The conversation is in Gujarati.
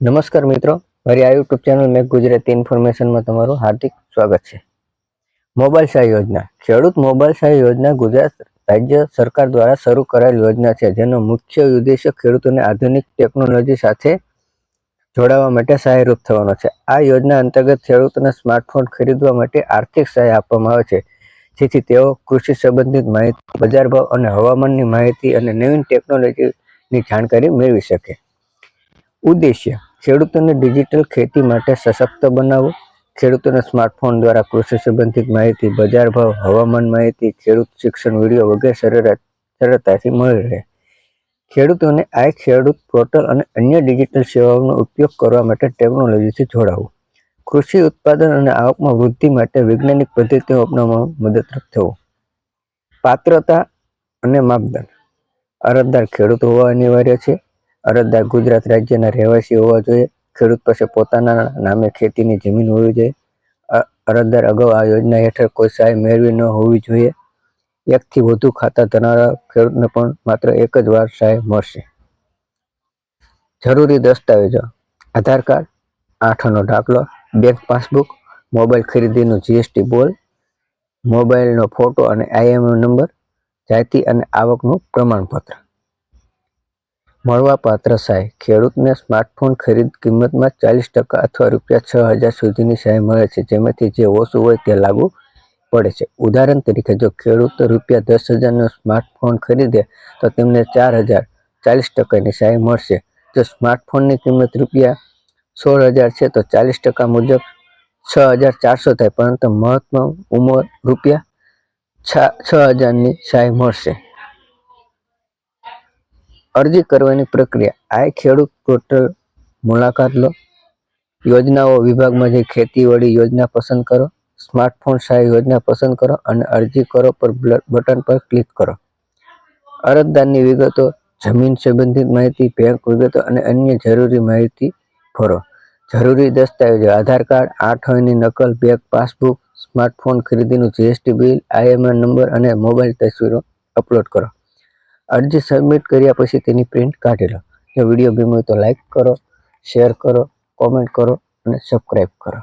નમસ્કાર મિત્રો. મારી આ યુટ્યુબ ચેનલ મેક ગુજરાતી ઇન્ફોર્મેશનમાં તમારું હાર્દિક સ્વાગત છે. મોબાઈલ સહાય યોજના. ખેડૂત મોબાઈલ સહાય યોજના ગુજરાત રાજ્ય સરકાર દ્વારા શરૂ કરાયેલ યોજના છે, જેનો મુખ્ય ઉદ્દેશ્ય ખેડૂતોને આધુનિક ટેકનોલોજી સાથે જોડાવા માટે સહાયરૂપ થવાનો છે. આ યોજના અંતર્ગત ખેડૂતોને સ્માર્ટફોન ખરીદવા માટે આર્થિક સહાય આપવામાં આવે છે. જેથી તેઓ કૃષિ સંબંધિત માહિતી, બજાર ભાવ અને હવામાનની માહિતી અને નવીન ટેકનોલોજીની જાણકારી મેળવી શકે. ઉદ્દેશ્ય, ખેડૂતોને ડિજિટલ ખેતી માટે સશક્ત બનાવવો. ખેડૂતોને સ્માર્ટફોન દ્વારા કૃષિ સંબંધિત માહિતી, બજાર ભાવ, હવામાન માહિતી, ખેડૂત શિક્ષણ વીડિયો વગેરે સરળ સરળતાથી મળી રહે. ખેડૂતોને આ ખેડૂત પોર્ટલ અને અન્ય ડિજિટલ સેવાઓનો ઉપયોગ કરવા માટે ટેકનોલોજીથી જોડાવું. કૃષિ ઉત્પાદન અને આવકમાં વૃદ્ધિ માટે વૈજ્ઞાનિક પદ્ધતિઓ અપનાવવામાં મદદરૂપ થવું. પાત્રતા અને માપદંડ. અરજદાર ખેડૂત હોવા અનિવાર્ય છે. અરજદાર ગુજરાત રાજ્યના રહેવાસી હોવા જોઈએ. ખેડૂત પાસે પોતાના નામે ખેતીની જમીન હોવી જોઈએ. અરજદાર અગાઉ આ યોજના હેઠળ કોઈ સહાય મેળવી ન હોવી જોઈએ. એકથી વધુ ખાતા ધરાવનારા ખેડૂતને પણ માત્ર એક જ વાર સહાય મળશે. જરૂરી દસ્તાવેજો. આધાર કાર્ડ, આઠનો દાખલો, બેંક પાસબુક, મોબાઈલ ખરીદીનું જીએસટી બોલ, મોબાઈલનો ફોટો અને આઈએમઓ નંબર, જાતિ અને આવકનું પ્રમાણપત્ર. મળવાપાત્ર સહાય ખેડૂતને સ્માર્ટફોન ખરીદ કિંમતમાં ચાલીસ ટકા અથવા રૂપિયા છ હજાર સુધીની સહાય મળે છે, જેમાંથી જે ઓછું હોય તે લાગુ પડે છે. ઉદાહરણ તરીકે, જો ખેડૂત રૂપિયા દસ હજારનો સ્માર્ટફોન ખરીદે, તો તેમને ચાર હજાર ચાલીસ ટકાની સહાય મળશે. જો સ્માર્ટફોનની કિંમત રૂપિયા સોળ હજાર છે, તો ચાલીસ ટકા મુજબ છ હજાર ચારસો થાય, પરંતુ મહત્તમ ઉંમર રૂપિયા છ હજારની સહાય મળશે. અરજી કરવાની પ્રક્રિયા. આ ખેડૂત પોર્ટલ મુલાકાત લો. યોજનાઓ વિભાગમાં જે ખેતીવાડી યોજના પસંદ કરો. સ્માર્ટફોન સહાય યોજના પસંદ કરો અને અરજી કરો પર બટન પર ક્લિક કરો. અરજદારની વિગતો, જમીન સંબંધિત માહિતી બેંક વિગતો અને અન્ય જરૂરી માહિતી ભરો. જરૂરી દસ્તાવેજો, આધાર કાર્ડ, આઠ અંકની નકલ બેંક પાસબુક સ્માર્ટફોન ખરીદીનું જીએસટી બિલ આઈએમઆઈ નંબર અને મોબાઈલ તસવીરો અપલોડ કરો. અરજી સબમિટ કર્યા પછી તેની પ્રિન્ટ કાઢી લો. જો વીડિયો ગમ્યો તો લાઈક કરો શેર કરો કોમેન્ટ કરો અને સબસ્ક્રાઈબ કરો.